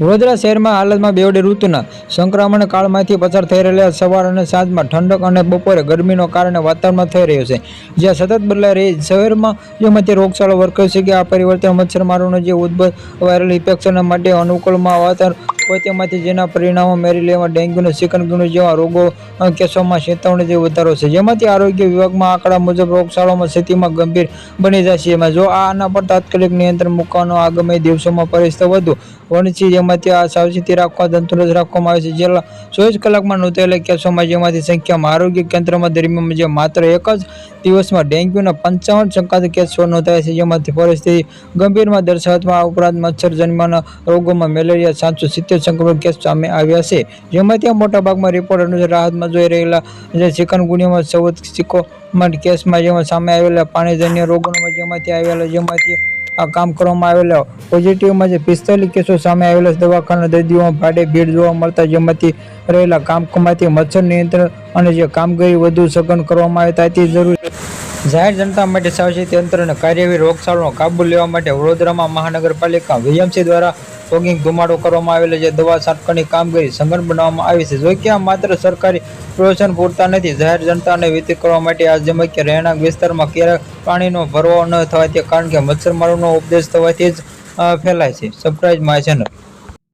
વડોદરા શહેરમાં હાલતમાં બેવડી ઋતુના સંક્રમણ કાળમાંથી પસાર થઈ રહેલા સવાર અને સાંજમાં ઠંડક અને બપોરે ગરમીનો કારણે વાતાવરણમાં થઈ રહ્યો છે. જ્યાં સતત બદલાઈ રહી શહેરમાં જેમાંથી રોગચાળો વર્કર છે કે આ પરિવર્તન મચ્છરમારોનો જે ઉદ્ભવ, વાયરલ ઇન્ફેક્શન માટે અનુકૂળમાં વાતાવરણ હોય તેમાંથી જેના પરિણામો મેલેરિયા ડેન્ગ્યુ અને ચિકનગુનિયા જેવા રોગો કેસોમાં ચેતવણી જે વધારો છે. જેમાંથી આરોગ્ય વિભાગમાં આંકડા મુજબ રોગચાળામાં સ્થિતિમાં ગંભીર બની જશે. એમાં જો આના પર તાત્કાલિક નિયંત્રણ મૂકવાનો આગામી દિવસોમાં પરિસ્થિતિ વધુ વણસી, જેમાંથી આ સાવચેતી રાખવા, તંદુરસ્ત રાખવામાં આવે છે. જેલા ચોવીસ કલાકમાં નોંધાયેલા કેસોમાં જેમાંથી સંખ્યામાં આરોગ્ય કેન્દ્રમાં દરમિયાન જે માત્ર એક જ દિવસમાં ડેન્ગ્યુના પંચાવન શંકાત કેસો નોંધાયા છે. જેમાંથી પરિસ્થિતિ ગંભીરમાં દર્શાવવામાં ઉપરાંત ઉપરાંત મચ્છરજન્યના રોગોમાં મેલેરિયા સાતસો સિત્તેર સંક્રમણ કેસ સામે આવ્યા છે. જેમાં ત્યાં મોટાભાગમાં રિપોર્ટ અનુસાર રાહતમાં જોઈ રહેલા જે ચિકનગુનિયામાં ચૌદ સિક્કોમાં કેસમાં જેમાં સામે આવેલા પાણીજન્ય રોગોમાં જેમાંથી આવેલા જેમાંથી આ કામ કરવામાં આવેલા. પોઝિટિવમાં જે પિસ્તાલીસ કેસો સામે આવેલા દવાખાના દર્દીઓમાં ભાડે ભીડ જોવા મળતા જેમાંથી રહેલા કામ કમાતી, મચ્છર નિયંત્રણ અને જે કામગીરી વધુ સઘન કરવામાં આવે ત્યાંથી જરૂરી જાહેર જનતા માટે સાવચેતી અંતરને અને કાર્યવાહી રોગચાળાનો કાબુ લેવા માટે વડોદરામાં મહાનગરપાલિકા વીએમસી દ્વારા ફોગિંગ ધુમાડો કરવામાં આવેલો છે. દવા છાંટકાની કામગીરી સઘન બનાવવામાં આવી છે. જો કે આ માત્ર સરકારી પ્રવચન પૂરતા નથી. જાહેર જનતાને વિતરિત કરવા માટે આ જેમ રહેણાંક વિસ્તારમાં ક્યારેક પાણીનો ભરવો ન થવાથી, કારણ કે મચ્છરમારોનો ઉપદેશ થવાથી જ ફેલાય છે. Surprise my channel